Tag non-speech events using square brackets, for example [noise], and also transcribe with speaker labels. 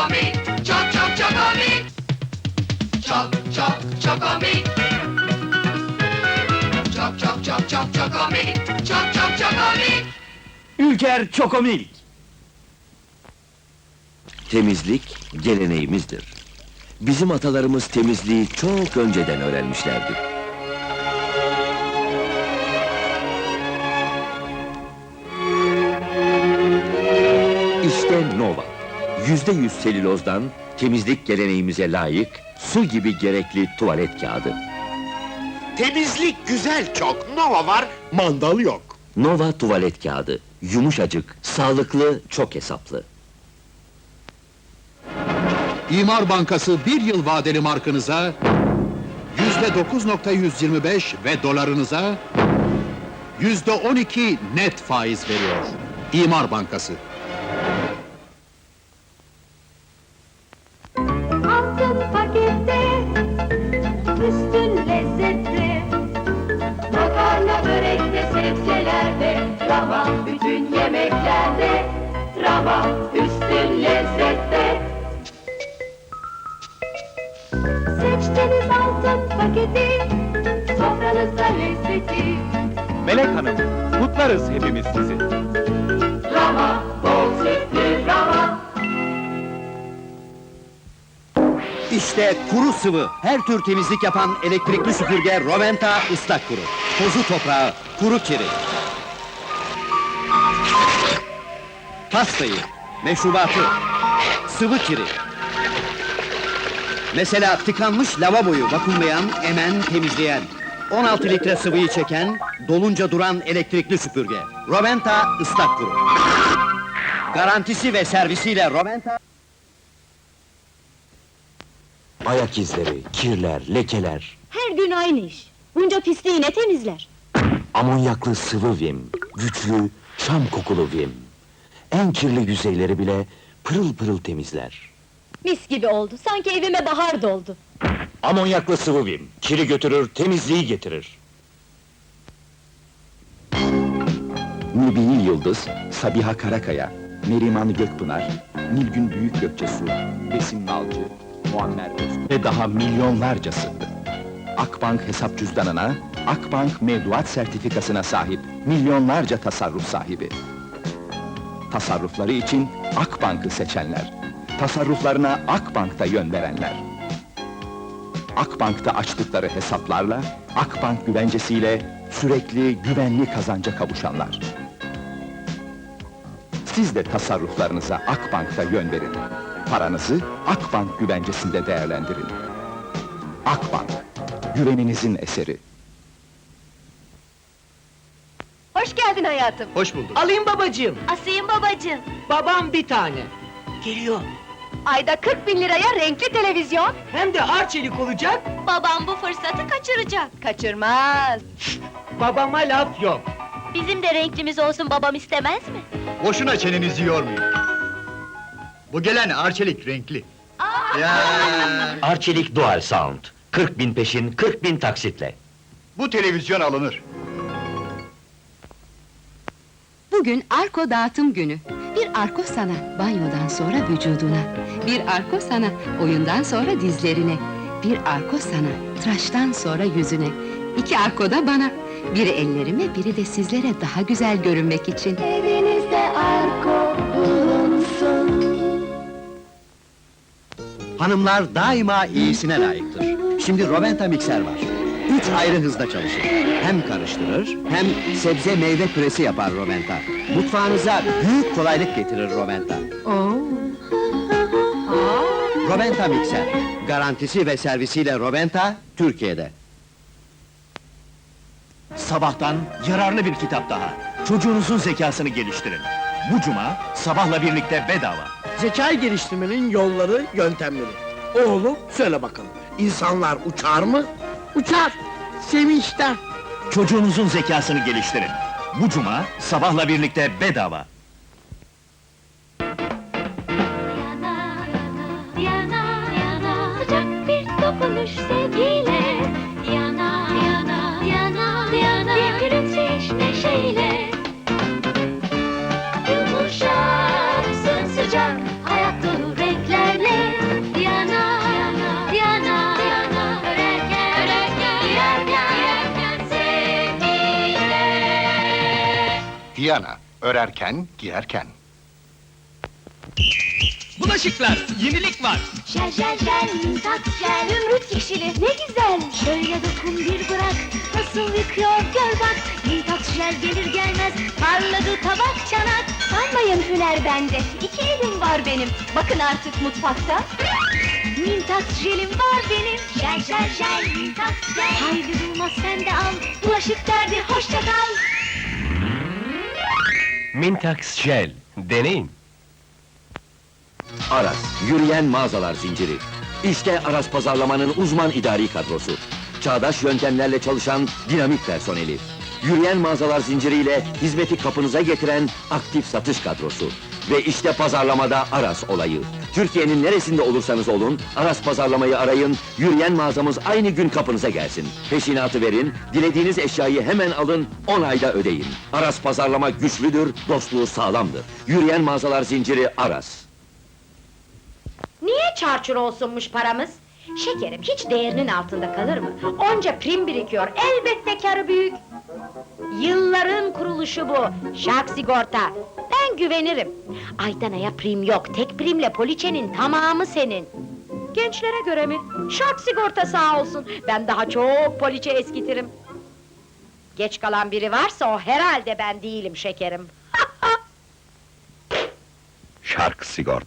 Speaker 1: komik, çok çok çok komik. Çok çok çok komik. Çok çok çok çok çok komik, çok çok çok komik.
Speaker 2: Ülker Çokomilk.
Speaker 3: Temizlik geleneğimizdir. Bizim atalarımız temizliği çok önceden öğrenmişlerdir. İşte Nova. Yüzde yüz selülozdan temizlik geleneğimize layık, su gibi gerekli tuvalet kağıdı.
Speaker 4: Temizlik güzel çok, Nova var, mandal yok.
Speaker 3: Nova tuvalet kağıdı. Yumuşacık, sağlıklı, çok hesaplı.
Speaker 5: İmar Bankası bir yıl vadeli markınıza yüzde 9.125 ve dolarınıza yüzde 12 net faiz veriyor. İmar Bankası.
Speaker 6: Rava bütün yemeklerde. Rava üstün lezzette. Seçtiniz altın paketi, sofranızda lezzeti.
Speaker 2: Melek Hanım, kutlarız hepimiz sizi.
Speaker 6: Rava, bol sütlü rava.
Speaker 7: İşte kuru sıvı, her tür temizlik yapan elektrikli süpürge Roventa ıslak kuru. Tozu toprağı, kuru kiri. Pastayı, meşrubatı, sıvı kiri. Mesela tıkanmış lavaboyu vakumlayan, emen, temizleyen. 16 litre sıvıyı çeken, dolunca duran elektrikli süpürge. Roventa ıslak kuru. Garantisi ve servisiyle Roventa...
Speaker 3: Ayak izleri, kirler, lekeler,
Speaker 8: Her gün aynı iş. Bunca pisliği ne temizler?
Speaker 3: amonyaklı sıvı vim, güçlü, şam kokulu vim. En kirli yüzeyleri bile pırıl pırıl temizler.
Speaker 8: Mis gibi oldu. Sanki evime bahar doldu.
Speaker 3: Amonyaklı sıvı vim, kiri götürür, temizliği getirir.
Speaker 2: Nilbihi Yıldız, Sabiha Karakaya, Neriman Gökpınar, Nilgün Büyük Gökçesu, Besim Nalcı, Muammer Öztürk ve daha milyonlarcası. Akbank hesap cüzdanına, Akbank mevduat sertifikasına sahip milyonlarca tasarruf sahibi. Tasarrufları için Akbank'ı seçenler, tasarruflarına Akbank'ta yön verenler. Akbank'ta açtıkları hesaplarla, Akbank güvencesiyle sürekli güvenli kazanca kavuşanlar. Siz de tasarruflarınıza Akbank'ta yön verin. Paranızı Akbank güvencesinde değerlendirin. Akbank, güveninizin eseri.
Speaker 8: Hoş geldin hayatım.
Speaker 7: Hoş bulduk.
Speaker 9: Alayım babacığım.
Speaker 8: Asayım babacığım.
Speaker 9: Babam bir tane. Geliyor.
Speaker 8: Ayda 40 bin liraya renkli televizyon.
Speaker 9: Hem de arçelik olacak.
Speaker 8: Babam bu fırsatı kaçıracak. Kaçırmaz.
Speaker 9: Babama laf yok.
Speaker 8: Bizim de renklimiz olsun babam istemez mi?
Speaker 4: Boşuna çenenizi yormayın. Bu gelen arçelik renkli. Ya, [laughs]
Speaker 3: Arçelik Dual Sound. 40 bin peşin, 40 bin taksitle.
Speaker 4: bu televizyon alınır.
Speaker 10: Bugün Arko dağıtım günü. Bir Arko sana banyodan sonra vücuduna. Bir Arko sana oyundan sonra dizlerine. Bir Arko sana tıraştan sonra yüzüne. İki Arko da bana. Biri ellerime, biri de sizlere daha güzel görünmek için.
Speaker 6: Evinizde arko bulunsun.
Speaker 7: Hanımlar daima iyisine layıktır. Şimdi Roventa mikser var. Üç ayrı hızda çalışır. Hem karıştırır, hem sebze meyve püresi yapar Roventa. Mutfağınıza büyük kolaylık getirir Roventa. Roventa mikser. Garantisi ve servisiyle Roventa, Türkiye'de.
Speaker 2: Sabahtan yararlı bir kitap daha. Çocuğunuzun zekasını geliştirin. Bu cuma sabahla birlikte bedava.
Speaker 11: Zekayı geliştirmenin yolları, yöntemleri. Oğlum söyle bakalım. İnsanlar uçar mı? Uçar. Sevinçten.
Speaker 2: Çocuğunuzun zekasını geliştirin. Bu cuma sabahla birlikte bedava.
Speaker 6: Yana yana yana sıcak bir dokunuş sevgiyle
Speaker 12: Diana, örerken, giyerken.
Speaker 13: Bulaşıklar, yenilik var.
Speaker 6: Jel jel jel, mintak jel, ümrüt yeşili ne güzel. Şöyle dokun bir bırak, nasıl yıkıyor gör bak. Mintak jel gelir gelmez, parladı tabak çanak. Sanmayın hüner bende, iki elim var benim. Bakın artık mutfakta. Mintak jelim var benim, jel jel jel, mintak jel. Haydi durmaz sen de al, bulaşık derdi hoşça kal.
Speaker 14: Mintax Jel, deneyin.
Speaker 3: Aras, yürüyen mağazalar zinciri. İşte Aras pazarlamanın uzman idari kadrosu. Çağdaş yöntemlerle çalışan dinamik personeli. Yürüyen mağazalar zinciriyle hizmeti kapınıza getiren aktif satış kadrosu. Ve işte pazarlamada Aras olayı. Türkiye'nin neresinde olursanız olun, Aras pazarlamayı arayın, yürüyen mağazamız aynı gün kapınıza gelsin. Peşinatı verin, dilediğiniz eşyayı hemen alın, 10 ayda ödeyin. Aras pazarlama güçlüdür, dostluğu sağlamdır. Yürüyen mağazalar zinciri Aras.
Speaker 8: Niye çarçur olsunmuş paramız? Şekerim hiç değerinin altında kalır mı? Onca prim birikiyor, elbette karı büyük. Yılların kuruluşu bu, şark sigorta. Ben güvenirim. Aydan aya prim yok, tek primle poliçenin tamamı senin. Gençlere göre mi? Şark sigorta sağ olsun, ben daha çok poliçe eskitirim. Geç kalan biri varsa o herhalde ben değilim şekerim. [laughs]
Speaker 3: Şark sigorta.